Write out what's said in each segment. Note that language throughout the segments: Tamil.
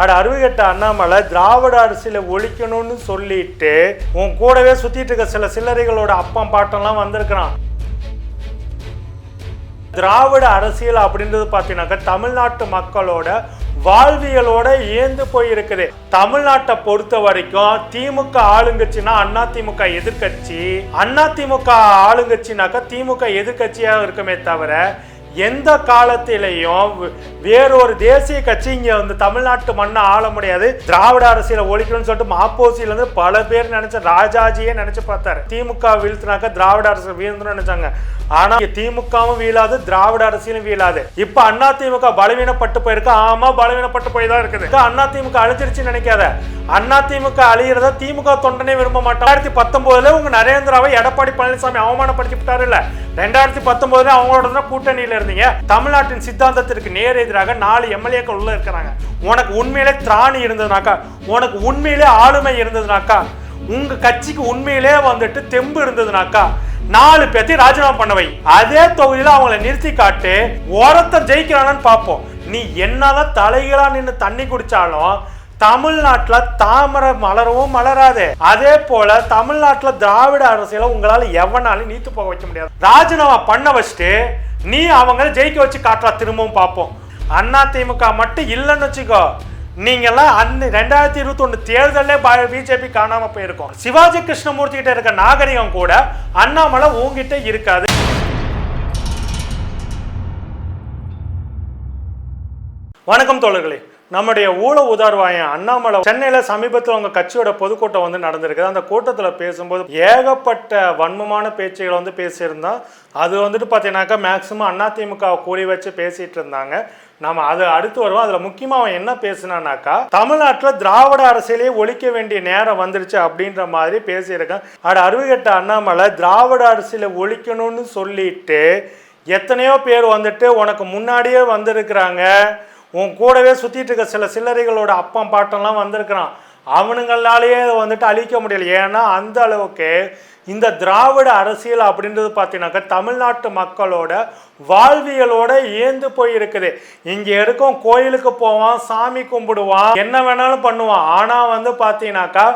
அட அருவிகட்ட அண்ணாமலை திராவிட அரசியலை ஒழிக்கணும்னு சொல்லிட்டு உன் கூடவே சுத்திட்டு இருக்க சில சில்லறைகளோட அப்பம் பாட்டெல்லாம் வந்திருக்கிறான். திராவிட அரசியல் அப்படின்றது பார்த்தீங்கன்னாக்கா தமிழ்நாட்டு மக்களோட வாழ்வியலோட ஏந்து போயிருக்குது. தமிழ்நாட்டை பொறுத்த வரைக்கும் திமுக ஆளுங்கட்சினா அண்ணா திமுக எதிர்க்கட்சி. அண்ணா திமுக ஆளுங்கட்சினாக்கா திமுக எதிர்கட்சியாக இருக்குமே தவிர எந்த காலத்திலையும் வேறொரு தேசிய கட்சி இங்க வந்து தமிழ்நாட்டு மண்ணை ஆள முடியாது. திராவிட அரசியலை ஒழிக்கணும்னு சொல்லிட்டு மாப்போசியில இருந்து பல பேர் நினைச்ச ராஜாஜியே நினைச்சு பார்த்தாரு. திமுக வீழ்த்தினாக்க திராவிட அரசு வீழ்ந்துன்னு நினைச்சாங்க. ஆனா திமுகவும் வீழாது திராவிட அரசியலும் வீழாது. இப்ப அண்ணா திமுக பலவீனப்பட்டு போயிருக்கு. ஆமா பலவீனப்பட்டு போய் தான் இருக்குது. அண்ணா திமுக அழிஞ்சிருச்சுன்னு நினைக்காத. அண்ணா திமுக அழியிறத திமுக தொண்டனே விரும்ப மாட்டோம் ரெண்டாயிரத்தி பத்தொன்பதுல உங்க நரேந்திராவை எடப்பாடி பழனிசாமி அவமானப்படுத்தி விட்டாரு இல்ல ரெண்டாயிரத்தி பத்தொன்பதுல அவங்களோட தான் இருந்து இருந்தீங்க தமிழ்நாட்டின் சித்தாந்தத்திற்கு நேர் எதிராக நாலு எம்எல்ஏக்கள் உள்ள இருக்கிறாங்க. உனக்கு உண்மையிலே திராணி இருந்ததுனாக்கா உனக்கு உண்மையிலே ஆளுமை இருந்ததுனாக்கா உங்க கட்சிக்கு உண்மையிலே வந்துட்டு தெம்பு இருந்ததுனாக்கா நாலு பேர்த்தையும் ராஜினாமா பண்ண வை. அதே தொகுதியில் அவங்கள நிறுத்தி காட்டு ஓரத்தை ஜெயிக்கிறானு பார்ப்போம். நீ என்னதான் தலைகளா நின்று தண்ணி குடிச்சாலும் தமிழ்நாட்டில் தாமரை மலரவும் மலராது. அதே போல தமிழ்நாட்டில் திராவிட அரசியல உங்களால எவனாலும் நீத்து போக வைக்க முடியாது. ராஜினாமா பண்ண வச்சுட்டு நீ அவங்கள ஜெயிக்க வச்சு காட்டுறா திரும்பவும் பார்ப்போம். அண்ணா திமுக மட்டும் இல்லைன்னு வச்சுக்கோ. நீங்கெல்லாம் அன்னு ரெண்டாயிரத்தி இருபத்தி ஒன்று தேர்தலே பிஜேபி காணாமல் போயிருக்கோம். சிவாஜி கிருஷ்ணமூர்த்தி கிட்ட இருக்க நாகரிகம் கூட அண்ணாமலை உங்ககிட்ட இருக்காது. வணக்கம் தோழர்களே. நம்முடைய ஊழ உதார்வாயன் அண்ணாமலை சென்னையில் சமீபத்தில் அவங்க கட்சியோட பொதுக்கூட்டம் வந்து நடந்திருக்குது. அந்த கூட்டத்தில் பேசும்போது ஏகப்பட்ட வன்மமான பேச்சுகளை வந்து பேசியிருந்தோம் அது வந்துட்டு பார்த்தீங்கன்னாக்கா மேக்சிமம் அதிமுக கூறி வச்சு பேசிட்டு இருந்தாங்க. நம்ம அது அடுத்து வருவோம். அதில் முக்கியமாக அவன் என்ன பேசினானாக்கா தமிழ்நாட்டில் திராவிட அரசியலே ஒழிக்க வேண்டிய நேரம் வந்துருச்சு அப்படின்ற மாதிரி பேசியிருக்கான். அட அருவிகட்ட அண்ணாமலை திராவிட அரசியலை ஒழிக்கணும்னு சொல்லிட்டு எத்தனையோ பேர் வந்துட்டு உனக்கு முன்னாடியே வந்திருக்கிறாங்க. உன் கூடவே சுற்றிட்டு இருக்க சில சில்லறைகளோட அப்பம் பாட்டெல்லாம் வந்திருக்கிறான். அவனுங்களாலேயே அதை வந்துட்டு அழிக்க முடியல. ஏன்னா அந்த அளவுக்கு இந்த திராவிட அரசியல் அப்படின்றது பார்த்தீங்கன்னாக்கா தமிழ்நாட்டு மக்களோட வாழ்வியலோட ஏந்து போயிருக்குது. இங்கே இருக்கும் கோயிலுக்கு போவான் சாமி கும்பிடுவான் என்ன வேணாலும் பண்ணுவான். ஆனால் வந்து பார்த்தீங்கன்னாக்கா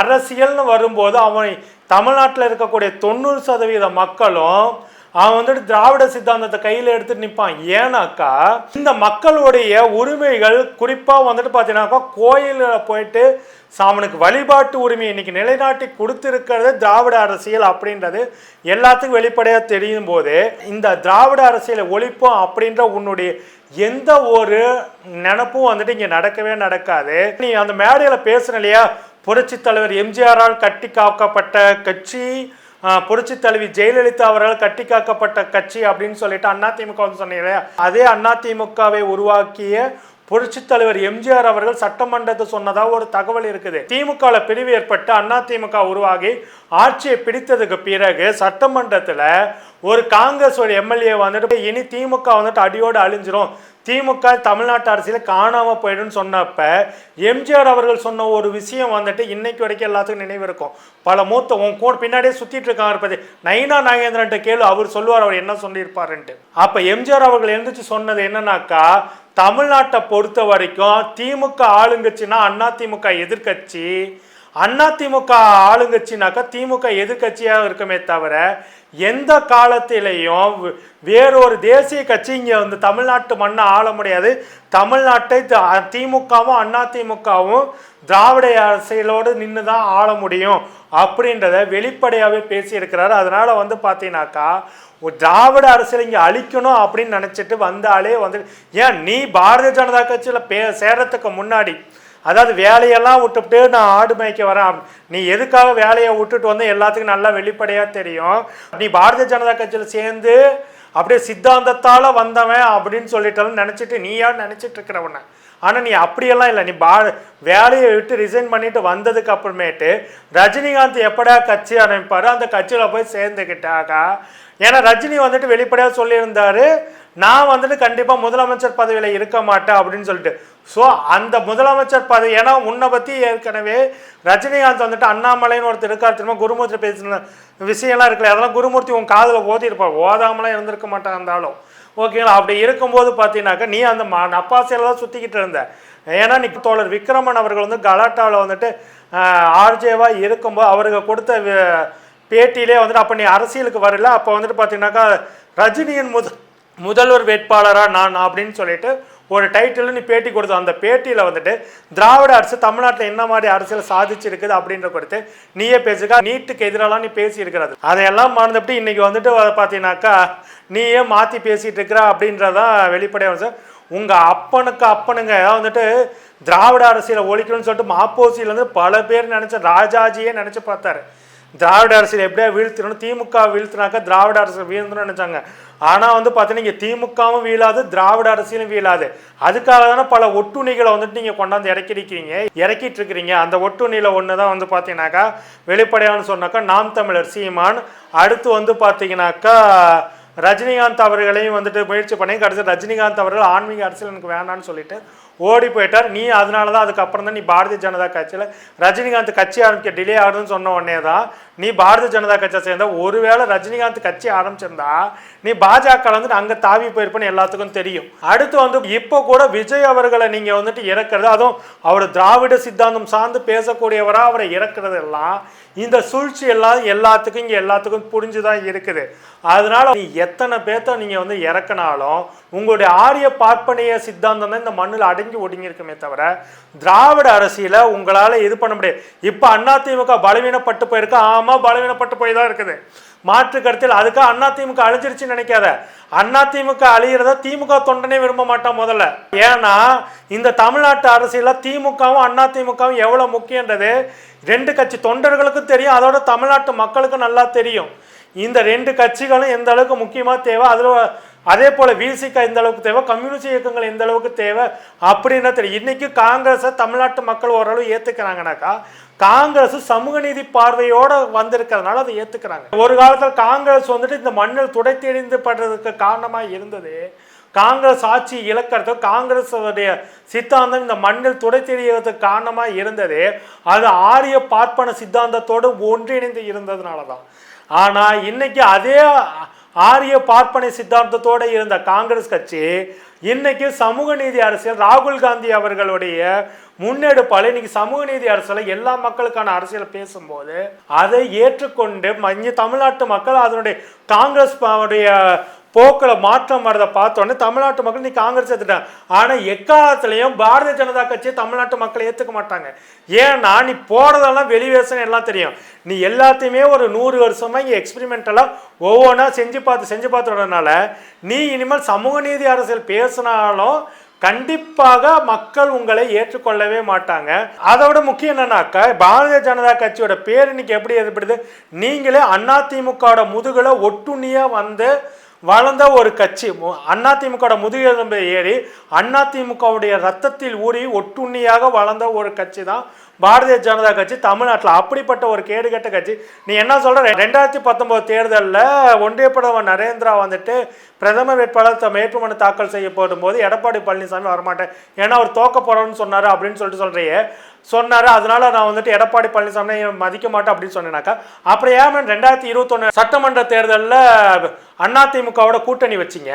அரசியல்னு வரும்போது அவன் தமிழ்நாட்டில் இருக்கக்கூடிய தொண்ணூறு சதவீத மக்களும் அவன் வந்துட்டு திராவிட சித்தாந்தத்தை கையில் எடுத்துட்டு நிற்பான் ஏன்னாக்கா இந்த மக்களுடைய உரிமைகள் குறிப்பாக வந்துட்டு பார்த்தீங்கன்னாக்கா கோயிலில் போயிட்டு அவனுக்கு வழிபாட்டு உரிமை இன்னைக்கு நிலைநாட்டி கொடுத்துருக்கிறது திராவிட அரசியல் அப்படின்றது எல்லாத்துக்கும் வெளிப்படையாக தெரியும் போது இந்த திராவிட அரசியலை ஒழிப்போம் அப்படின்ற உன்னுடைய எந்த ஒரு நினப்பும் வந்துட்டு இங்கே நடக்கவே நடக்காது. நீ அந்த மேடையில் பேசுன இல்லையா? புரட்சித் தலைவர் எம்ஜிஆரால் கட்டி காக்கப்பட்ட கட்சி புரட்சி தழுவி தலைவி ஜெயலலிதா அவர்கள் கட்டி காக்கப்பட்ட கட்சி அப்படின்னு சொல்லிட்டு அதிமுக வந்து சொன்னீங்க அதே அதிமுகவை உருவாக்கிய புரட்சித் தலைவர் எம்ஜிஆர் அவர்கள் சட்டமன்றத்தை சொன்னதா ஒரு தகவல் இருக்குது. திமுக பிரிவு ஏற்பட்டு அண்ணா திமுக உருவாகி ஆட்சியை பிடித்ததுக்கு பிறகு சட்டமன்றத்தில் ஒரு காங்கிரஸ் ஒரு எம்எல்ஏ வந்துட்டு இனி திமுக வந்துட்டு அடியோடு அழிஞ்சிரும். திமுக தமிழ்நாட்டு அரசியல காணாமல் போயிடும்னு சொன்னப்ப எம்ஜிஆர் அவர்கள் சொன்ன ஒரு விஷயம் வந்துட்டு இன்னைக்கு வரைக்கும் எல்லாத்துக்கும் நினைவு இருக்கும். பல மூத்த உன் கூட பின்னாடியே சுத்திட்டு இருக்காங்க இருப்பது நைனா நாகேந்திரன்ட்ட கேளு அவர் சொல்லுவார் அவர் என்ன சொல்லியிருப்பாருன்ட்டு. அப்ப எம்ஜிஆர் அவர்கள் எழுந்துச்சு சொன்னது என்னன்னாக்கா தமிழ்நாட்டை பொறுத்த வரைக்கும் திமுக ஆளுங்கட்சினா அண்ணா திமுக எதிர்க்கட்சி. அதிமுக ஆளுங்கட்சினாக்கா திமுக எதிர்கட்சியாக இருக்குமே தவிர எந்த காலத்திலையும் வேறொரு தேசிய கட்சி இங்கே வந்து தமிழ்நாட்டு மண்ணை ஆள முடியாது. தமிழ்நாட்டை த- திமுகவும் அதிமுகவும் திராவிட அரசியலோடு நின்று தான் ஆள முடியும். அப்படின்றத வெளிப்படையாகவே பேசியிருக்கிறார். அதனால் வந்து பார்த்தீங்கன்னாக்கா ஒரு திராவிட அரசியல் இங்கே அழிக்கணும் அப்படின்னு நினச்சிட்டு வந்தாலே வந்து ஏன் நீ பாரதிய ஜனதா கட்சியில் பே சேரத்துக்கு முன்னாடி அதாவது வேலையெல்லாம் விட்டுவிட்டு நான் ஆடு மேய்க்க வரேன் நீ எதுக்காக வேலையை விட்டுட்டு வந்து? எல்லாத்துக்கும் நல்லா வெளிப்படையாக தெரியும். நீ பாரதிய ஜனதா கட்சியில் சேர்ந்து அப்படியே சித்தாந்தத்தால் வந்தவன் அப்படின்னு சொல்லிட்டாலும் நினச்சிட்டு நீயா நினச்சிட்டு இருக்கிறவன ஆனால் நீ அப்படியெல்லாம் இல்லை. நீ பா வேலையை விட்டு ரிசைன் பண்ணிட்டு வந்ததுக்கு அப்புறமேட்டு ரஜினிகாந்த் எப்படா கட்சி ஆரம்பிப்பாரு அந்த கட்சியில் போய் சேர்ந்துக்கிட்டாக்கா ஏன்னா ரஜினி வந்துட்டு வெளிப்படையாக சொல்லியிருந்தாரு நான் வந்துட்டு கண்டிப்பாக முதலமைச்சர் பதவியில் இருக்க மாட்டேன் அப்படின்னு சொல்லிட்டு. ஸோ அந்த முதலமைச்சர் பதவி ஏன்னா உன்னை பற்றி ஏற்கனவே ரஜினிகாந்த் வந்துட்டு அண்ணாமலைன்னு ஒருத்தர் இருக்கார் திரும்ப குருமூர்த்தி பேசின விஷயம்லாம் இருக்குல்ல அதெல்லாம் குருமூர்த்தி உன் காதில் ஓதிருப்பார் ஓதாமலாம் இருந்திருக்க மாட்டான் இருந்தாலும். ஓகேங்களா? அப்படி இருக்கும்போது பார்த்தீங்கன்னாக்கா நீ அந்த ம நப்பாசையில் தான் சுற்றிக்கிட்டு இருந்த. ஏன்னா நீ தோழர் விக்ரமன் அவர்கள் வந்து கலாட்டாவில் வந்துட்டு ஆர்ஜேவாக இருக்கும்போது அவருக்கு கொடுத்த பேட்டியிலே வந்துட்டு அப்போ நீ அரசியலுக்கு வரல அப்போ வந்துட்டு பார்த்தீங்கன்னாக்கா ரஜினியின் முத முதல்வர் வேட்பாளராக நான் அப்படின்னு சொல்லிட்டு ஒரு டைட்டில் நீ பேட்டி கொடுத்த அந்த பேட்டியில் வந்துட்டு திராவிட அரசு தமிழ்நாட்டில் என்ன மாதிரி அரசியல் சாதிச்சிருக்குது அப்படின்ற கொடுத்து நீயே பேசுக நீட்டுக்கு எதிரெல்லாம் நீ பேசியிருக்கிறது. அதையெல்லாம் மறந்துட்டு இன்றைக்கி வந்துட்டு பார்த்தீங்கன்னாக்கா நீயே மாற்றி பேசிகிட்டு இருக்கிற அப்படின்றதான் வெளிப்படையாக சார் உங்கள் அப்பனுக்கு அப்பனுங்க வந்துட்டு திராவிட அரசியலை ஒழிக்கணும்னு சொல்லிட்டு மாப்போசியிலேருந்து பல பேர் நினச்ச ராஜாஜியே நினச்சி பார்த்தாரு. திராவிட அரசியல் எப்படியா வீழ்த்திடணும் திமுக வீழ்த்தினாக்கா திராவிட அரசு வீழ்த்தணும்னு நினச்சாங்க. ஆனால் வந்து பார்த்தீங்கன்னா இங்கே திமுகவும் வீழாது திராவிட அரசியலும் வீழாது. அதுக்காக தானே பல ஒட்டுணிகளை வந்துட்டு நீங்கள் கொண்டாந்து இறக்கிருக்கீங்க இறக்கிட்டு இருக்கிறீங்க அந்த ஒட்டுணியில் ஒன்று தான் வந்து பார்த்தீங்கன்னாக்கா வெளிப்படையான்னு சொன்னாக்கா நாம் தமிழர் சீமான். அடுத்து வந்து பார்த்தீங்கன்னாக்கா ரஜினிகாந்த் அவர்களையும் வந்துட்டு முயற்சி பண்ணி கடைசி ரஜினிகாந்த் அவர்கள் ஆன்மீக அரசியல் எனக்கு வேணான்னு சொல்லிட்டு ஓடி போயிட்டார். நீ அதனால தான் அதுக்கப்புறம் தான் நீ பாரதிய ஜனதா கட்சியில் ரஜினிகாந்த் கட்சி ஆரம்பிக்க டிலே ஆகுதுன்னு சொன்ன உடனே தான் நீ பாரதிய ஜனதா கட்சியை சேர்ந்த ஒருவேளை ரஜினிகாந்த் கட்சி ஆரம்பிச்சிருந்தா நீ பாஜக வந்துட்டு அங்கே தாவி போயிருப்பேன்னு எல்லாத்துக்கும் தெரியும். அடுத்து வந்து இப்போ கூட விஜய் அவர்களை நீங்கள் வந்துட்டு இறக்குறது அதுவும் அவர் திராவிட சித்தாந்தம் சார்ந்து பேசக்கூடியவராக அவரை இறக்குறது எல்லாம் இந்த சூழ்ச்சி எல்லாம் எல்லாத்துக்கும் இங்கே எல்லாத்துக்கும் புரிஞ்சு தான் இருக்குது. அதனால நீ எத்தனை பேர்த்த நீங்கள் வந்து இறக்குனாலும் உங்களுடைய ஆரிய பார்ப்பனைய சித்தாந்தம் தான் இந்த மண்ணில் அடங்கி ஒடுங்கியிருக்குமே தவிர திராவிட அரசியல உங்களால் இது பண்ண முடியாது. இப்போ அதிமுக பலவீனப்பட்டு போயிருக்கு. ஆமாம் பலவீனப்பட்டு போய் தான் இருக்குது. மாற்று கருத்தில் அதுக்காக அதிமுக அழிஞ்சிருச்சுன்னு நினைக்காத. திமுக அழியிறத திமுக தொண்டனே விரும்ப மாட்டான் முதல்ல. ஏன்னா இந்த தமிழ்நாட்டு அரசியலில் திமுகவும் அதிமுகவும் எவ்வளோ முக்கியன்றது ரெண்டு கட்சி தொண்டர்களுக்கும் தெரியும் அதோட தமிழ்நாட்டு மக்களுக்கும் நல்லா தெரியும். இந்த ரெண்டு கட்சிகளும் எந்த அளவுக்கு முக்கியமாக தேவை அதில் அதே போல் விசிக எந்த அளவுக்கு தேவை? கம்யூனிஸ்ட் இயக்கங்கள் எந்த அளவுக்கு தேவை? அப்படின்னு தெரியும் இன்னைக்கு காங்கிரஸை தமிழ்நாட்டு மக்கள் ஓரளவு ஏற்றுக்கிறாங்கனாக்கா காங்கிரஸ் சமூக நீதி பார்வையோட வந்திருக்கிறதுனால அதை ஏற்றுக்கிறாங்க ஒரு காலத்தில் காங்கிரஸ் வந்துட்டு இந்த மண்ணில் துடைத்தெறிந்து படுறதுக்கு காரணமாக இருந்தது. காங்கிரஸ் ஆட்சி இழக்கிறது காங்கிரஸுடைய சித்தாந்தம் இந்த மண்ணில் துடை தெரியறதுக்கு காரணமாக இருந்தது. அது ஆரிய பார்ப்பன சித்தாந்தத்தோடு ஒன்றிணைந்து இருந்ததுனால தான் ஆனால் இன்னைக்கு அதே ஆரிய பார்ப்பனை சித்தாந்தத்தோடு இருந்த காங்கிரஸ் கட்சி இன்னைக்கு சமூக நீதி அரசியல் ராகுல் காந்தி அவர்களுடைய முன்னெடுப்பால் இன்னைக்கு சமூக நீதி அரசியலை எல்லா மக்களுக்கான அரசியலை பேசும்போது அதை ஏற்றுக்கொண்டு மஞ்ச தமிழ்நாட்டு மக்கள் அதனுடைய காங்கிரஸ் போக்கில் மாற்றம் வரதை பார்த்தோன்னே தமிழ்நாட்டு மக்கள் நீ காங்கிரஸ் ஏற்றுட்டாங்க ஆனால் எக்காலத்துலேயும் பாரதிய ஜனதா கட்சியை தமிழ்நாட்டு மக்களை ஏற்றுக்க மாட்டாங்க. ஏன்னா நீ போகிறதெல்லாம் வெளிவேசம் எல்லாம் தெரியும். நீ எல்லாத்தையுமே ஒரு நூறு வருஷமாக இங்கே எக்ஸ்பிரிமெண்டெல்லாம் ஒவ்வொன்றா செஞ்சு பார்த்து செஞ்சு பார்த்துறதுனால நீ இனிமேல் சமூக நீதி அரசியல் பேசினாலும் கண்டிப்பாக மக்கள் உங்களை ஏற்றுக்கொள்ளவே மாட்டாங்க. அதை விட முக்கியம் என்னன்னாக்கா பாரதிய ஜனதா கட்சியோட பேர் இன்னைக்கு எப்படி ஏற்படுது? நீங்களே அதிமுகவோட முதுகில் ஒட்டுண்ணியாக வந்து வளர்ந்த ஒரு கட்சி. அதிமுக முதுகெலும்பு ஏறி அதிமுகவுடைய ரத்தத்தில் ஊறி ஒட்டுண்ணியாக வளர்ந்த ஒரு கட்சி தான் பாரதிய ஜனதா கட்சி தமிழ்நாட்டில். அப்படிப்பட்ட ஒரு கேடுகட்ட கட்சி. நீ என்ன சொல்ற? ரெண்டாயிரத்தி பத்தொன்பது தேர்தலில் ஒன்றிய பிரதமர் நரேந்திரா வந்துட்டு பிரதமர் வேட்பாளர் வேட்புமனு தாக்கல் செய்யப்படும் போது எடப்பாடி பழனிசாமி வரமாட்டேன். ஏன்னா அவர் தோக்க போறோம்னு சொன்னார் அப்படின்னு சொல்லிட்டு சொல்றியே. சொன்னார். அதனால நான் வந்துட்டு எடப்பாடி பழனிசாமி மதிக்க மாட்டேன் அப்படின்னு சொன்னேனாக்கா. அப்புறம் ஏன் ரெண்டாயிரத்தி இருபத்தொன்னு சட்டமன்ற தேர்தலில் அதிமுகவோட கூட்டணி வச்சிங்க.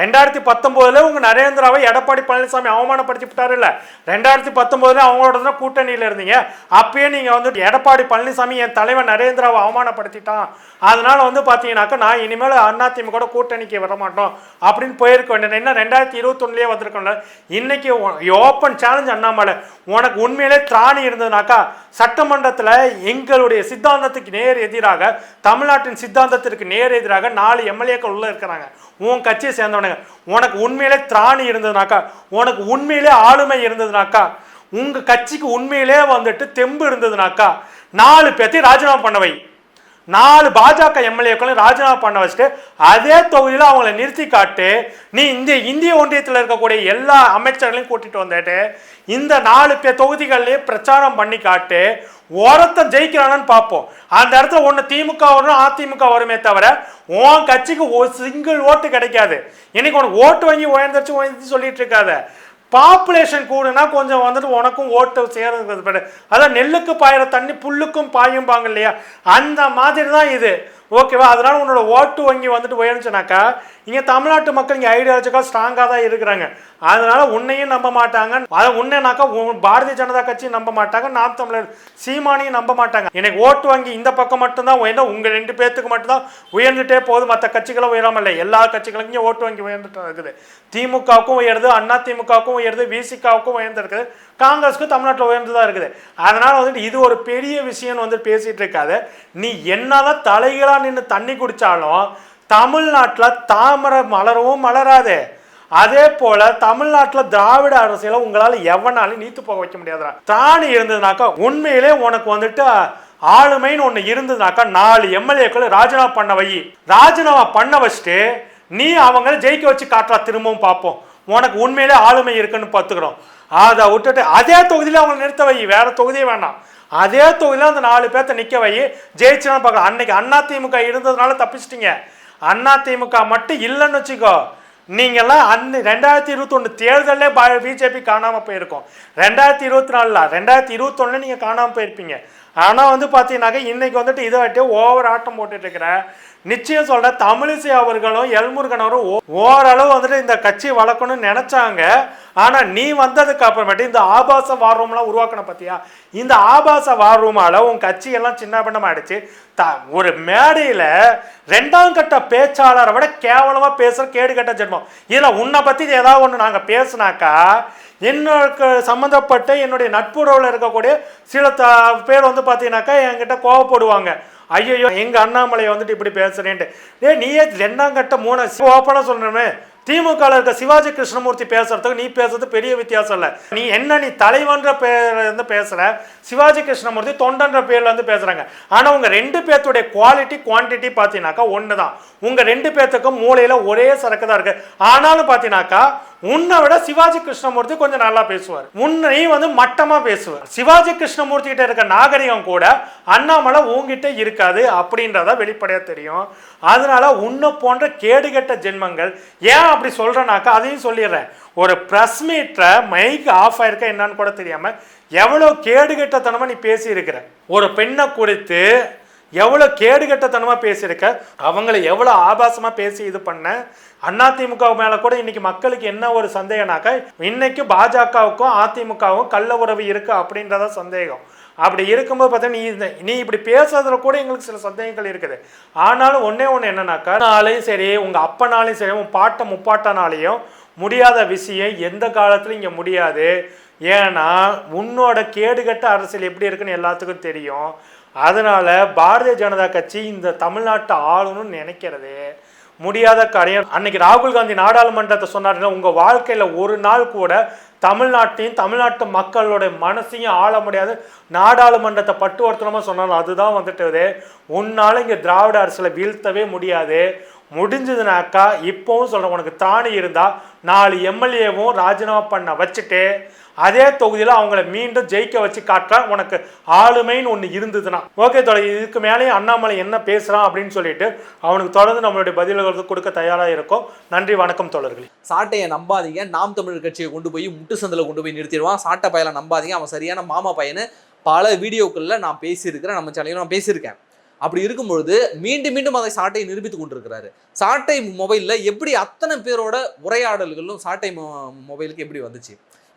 ரெண்டாயிரத்தி பத்தொம்போதுல உங்க நரேந்திராவை எடப்பாடி பழனிசாமி அவமானப்படுத்தி விட்டாருல்ல ரெண்டாயிரத்தி பத்தொம்போதில் அவங்களோட தான் கூட்டணியில் இருந்தீங்க. அப்பயே நீங்க வந்து எடப்பாடி பழனிசாமி என் தலைவர் நரேந்திராவை அவமானப்படுத்திட்டான். அதனால வந்து பார்த்தீங்கன்னாக்கா நான் இனிமேல் அதிமுக கூட்டணிக்கு வர மாட்டோம் அப்படின்னு போயிருக்க வேண்டிய என்ன ரெண்டாயிரத்தி இருபத்தொன்னுலேயே வந்திருக்கோம்ல. இன்னைக்கு ஓப்பன் சேலஞ்ச் அண்ணாமலை. உனக்கு உண்மையிலே திராணி இருந்ததுனாக்கா சட்டமன்றத்தில் எங்களுடைய சித்தாந்தத்துக்கு நேர் எதிராக தமிழ்நாட்டின் சித்தாந்தத்திற்கு நேர் எதிராக நாலு எம் எம்எல்ஏக்கள் உள்ளே இருக்கிறாங்க. உன் கட்சியை சேர்ந்தவனுங்க. உனக்கு உண்மையிலே திராணி இருந்ததுனாக்கா உனக்கு உண்மையிலே ஆளுமை இருந்ததுனாக்கா உங்கள் கட்சிக்கு உண்மையிலே வந்துட்டு தெம்பு இருந்ததுனாக்கா நாலு பேர்த்தையும் ராஜினாமா பண்ண வை. நாலு பாஜக எம்எல்ஏக்களையும் ராஜினாமா பண்ண வச்சுட்டு அதே தொகுதியில் அவங்கள நிறுத்தி காட்டு நீ இந்த இந்திய ஒன்றியத்தில் இருக்கக்கூடிய எல்லா அமைச்சர்களையும் கூட்டிகிட்டு வந்துட்டு இந்த நாலு பேர் தொகுதிகள்லேயே பிரச்சாரம் பண்ணி காட்டு ஒருத்தன் ஜெயிக்கிறானு பார்ப்போம். அந்த இடத்துல ஒன்று திமுக வரும் அதிமுக வருமே தவிர உன் கட்சிக்கு ஒரு சிங்கிள் ஓட்டு கிடைக்காது. இன்னைக்கு உனக்கு ஓட்டு வாங்கி உயர்ந்துச்சு உயர்ந்துச்சு சொல்லிட்டு இருக்காத. பாப்புலேஷன் கூடுனா கொஞ்சம் வந்துட்டு உனக்கும் ஓட்டு சேருங்கிறது அதான் நெல்லுக்கு பாயிற தண்ணி புல்லுக்கும் பாயும்பாங்க இல்லையா? அந்த மாதிரி தான் இது. ஓகேவா? அதனால உன்னோட ஓட்டு வங்கி வந்துட்டு உயர்ந்துச்சுனாக்கா இங்கே தமிழ்நாட்டு மக்கள் இங்கே ஐடியாலஜிக்காக ஸ்ட்ராங்காக தான் இருக்கிறாங்க. அதனால உன்னையும் நம்ப மாட்டாங்க. அதை உன்னைனாக்கா உன் பாரதிய ஜனதா கட்சியும் நம்ப மாட்டாங்க. நாம் தமிழர் சீமானையும் நம்ப மாட்டாங்க. எனக்கு ஓட்டு வங்கி இந்த பக்கம் மட்டும்தான் உயர்ந்தா உங்கள் ரெண்டு பேர்த்துக்கு மட்டும்தான் உயர்ந்துட்டே போகுது. மற்ற கட்சிகளும் உயராமல் இல்லை. எல்லா கட்சிகளுக்கும் இங்கே ஓட்டு வங்கி உயர்ந்துட்டு இருக்குது. திமுகவுக்கும் உயருது அண்ணா திமுகவுக்கும் உயருது விசிகாவுக்கும் உயர்ந்திருக்குது காங்கிரஸுக்கும் தமிழ்நாட்டில் உயர்ந்து தான் இருக்குது. அதனால் வந்துட்டு இது ஒரு பெரிய விஷயம்னு வந்து பேசிகிட்டு இருக்காது. நீ என்னதான் தலைகளாக நின்று தண்ணி குடித்தாலும் தமிழ்நாட்டில் தாமரை மலரவும் மலராது. அதே போல தமிழ்நாட்டில் திராவிட அரசியலை உங்களால் எவனாலும் நீத்து போக வைக்க முடியாதுடா. தானி இருந்ததுனாக்கா உண்மையிலே உனக்கு வந்துட்டு ஆளுமைன்னு ஒன்று இருந்ததுனாக்கா நாலு எம்எல்ஏக்கள் ராஜினாமா பண்ண வை. ராஜினாமா பண்ண வச்சுட்டு நீ அவங்கள ஜெயிக்க வச்சு காட்டுறா திரும்பவும் பார்ப்போம். உனக்கு உண்மையிலே ஆளுமை இருக்குன்னு பார்த்துக்கிறோம். அதை விட்டுட்டு அதே தொகுதியில் அவங்களை நிறுத்த வை வேற தொகுதியே வேண்டாம் அதே தொகுதியில் அந்த நாலு பேர்த்த நிற்க வை ஜெயிச்சுனா பார்க்கலாம். அன்னைக்கு அண்ணா திமுக இருந்ததுனால தப்பிச்சிட்டிங்க. அண்ணா திமுக மட்டும் இல்லைன்னு வச்சுக்கோ. நீங்கள்லாம் அன்னை ரெண்டாயிரத்தி இருபத்தொன்று தேர்தலே பிஜேபி காணாமல் போயிருக்கோம். ரெண்டாயிரத்தி இருபத்தி நாலில் ரெண்டாயிரத்தி இருபத்தொன்னு நீங்கள் காணாமல் போயிருப்பீங்க. ஆனால் வந்து பார்த்தீங்கன்னாக்க இன்றைக்கி வந்துட்டு இதை வட்டி ஓவர் ஆட்டம் போட்டுட்டு இருக்கிற நிச்சயம் சொல்கிறேன் தமிழிசை அவர்களும் எல்முருகன் அவரும் ஓரளவு வந்துட்டு இந்த கட்சி வளர்க்கணும்னு நினச்சாங்க. ஆனால் நீ வந்ததுக்கு அப்புறமேட்டு இந்த ஆபாச வார் ரூம்லாம் உருவாக்கணும் பார்த்தியா இந்த ஆபாச வார் ரூமால் உன் கட்சியெல்லாம் சின்ன பின்னமாயிடுச்சு த ஒரு மேடையில் ரெண்டாம் கட்ட பேச்சாளரை விட கேவலமாக பேசுகிற கேடு கட்ட ஜென்மம். இதில் உன்னை பற்றி ஏதாவது ஒன்று நாங்கள் பேசுனாக்கா என்னோட சம்மந்தப்பட்ட என்னுடைய நட்புறவில் இருக்கக்கூடிய சில த பேர் வந்து பார்த்தீங்கன்னாக்கா என்கிட்ட கோவப்படுவாங்க. ஐயோ எங்க அண்ணாமலை வந்துட்டு இப்படி பேசுறேன்ட்டு. டே நீயே ரெண்டாம் கட்ட மூணு ஓப்பனாக சொல்றேன்னு திமுக இருக்க சிவாஜி கிருஷ்ணமூர்த்தி பேசுறதுக்கு நீ பேசுறது பெரிய வித்தியாசம் இல்லை. நீ என்ன நீ தலைவன்ற பேர்லேருந்து பேசுகிற பேசுற? சிவாஜி கிருஷ்ணமூர்த்தி தொண்டன்ற பேர்லேருந்து பேசுறாங்க. ஆனால் உங்க ரெண்டு பேர்த்துடைய குவாலிட்டி குவான்டிட்டி பார்த்தீங்கன்னாக்கா ஒன்று தான் உங்க ரெண்டு பேர்த்துக்கும் மூளையில ஒரே சரக்கு தான் இருக்கு. ஆனாலும் பார்த்தீங்கன்னாக்கா உன்னை விட சிவாஜி கிருஷ்ணமூர்த்தி கொஞ்சம் நல்லா பேசுவார். உன்னையும் வந்து மட்டமா பேசுவார். சிவாஜி கிருஷ்ணமூர்த்தி கிட்ட இருக்க நாகரிகம் கூட அண்ணாமலை உங்ககிட்ட இருக்காது அப்படின்றத வெளிப்படையா தெரியும். அதனால உன்னை போன்ற கேடுகெட்ட ஜென்மங்கள் ஏன் அப்படி சொல்றேனாக்கா அதையும் சொல்லிடுறேன். ஒரு ப்ரெஸ் மீட்டரை மைக் ஆஃப் ஆயிருக்க என்னன்னு கூட தெரியாம எவ்வளோ கேடுகட்டத்தனமா நீ பேசியிருக்கிற. ஒரு பெண்ணை குறித்து எவ்வளோ கேடுகட்டத்தனமாக பேசியிருக்க? அவங்கள எவ்வளோ ஆபாசமாக பேசி இது பண்ண? அதிமுக மேலே கூட இன்னைக்கு மக்களுக்கு என்ன ஒரு சந்தேகம்னாக்கா இன்னைக்கு பாஜகவுக்கும் அதிமுகவும் கள்ள உறவு இருக்கு அப்படின்றத சந்தேகம். அப்படி இருக்கும்போது பார்த்தா நீ இந்த நீ இப்படி பேசுறதுல கூட எங்களுக்கு சில சந்தேகங்கள் இருக்குது. ஆனாலும் ஒன்றே ஒன்று என்னன்னாக்கா நாளையும் சரி உங்கள் அப்பனாலையும் சரி உன் பாட்ட முப்பாட்டனாலையும் முடியாத விஷயம் எந்த காலத்துலையும் இங்கே முடியாது. ஏன்னா உன்னோட கேடுகட்ட அரசியல் எப்படி இருக்குன்னு எல்லாத்துக்கும் தெரியும். அதனால் பாரதிய ஜனதா கட்சி இந்த தமிழ்நாட்டை ஆளணும்னு நினைக்கிறது முடியாத காரியம். அன்னைக்கு ராகுல் காந்தி நாடாளுமன்றத்தை சொன்னாருன்னா உங்கள் வாழ்க்கையில் ஒரு நாள் கூட தமிழ்நாட்டையும் தமிழ்நாட்டு மக்களுடைய மனசையும் ஆள முடியாது. நாடாளுமன்றத்தை பட்டுவர்த்தனமா சொன்னாலும் அதுதான் வந்துட்டு உன்னால் இங்கே திராவிட அரசில் வீழ்த்தவே முடியாது. முடிஞ்சதுனாக்கா இப்போவும் சொல்கிறேன் உனக்கு தாணி இருந்தால் நாலு எம்எல்ஏவும் ராஜினாமா பண்ண வச்சுட்டு அதே தொகுதியில் அவங்கள மீண்டும் ஜெயிக்க வச்சு காட்டுற உனக்கு ஆளுமைன்னு ஒன்று இருந்ததுன்னா. ஓகே தொடர் இதுக்கு மேலேயும் அண்ணாமலை என்ன பேசுகிறான் அப்படின்னு சொல்லிட்டு அவனுக்கு தொடர்ந்து நம்மளுடைய பதில்கள் கொடுக்க தயாராக இருக்கோம். நன்றி வணக்கம் தோழர்களே. சாட்டையை நம்பாதீங்க. நாம் தமிழர் கட்சியை கொண்டு போய் முட்டு சந்தில் கொண்டு போய் நிறுத்திடுவான். சாட்டை பையலை நம்பாதீங்க. அவன் சரியான மாமா பையனு. பல வீடியோக்களில் நான் பேசியிருக்கிறேன். நம்ம சேனலில் நான் பேசியிருக்கேன். அப்படி இருக்கும்பொழுது மீண்டும் மீண்டும் அதை சாட்டை நிரூபித்து கொண்டிருக்கிறாரு. சாட்டை மொபைலில் எப்படி அத்தனை பேரோட உரையாடல்களும் சாட்டை மொபைலுக்கு எப்படி வந்துச்சு?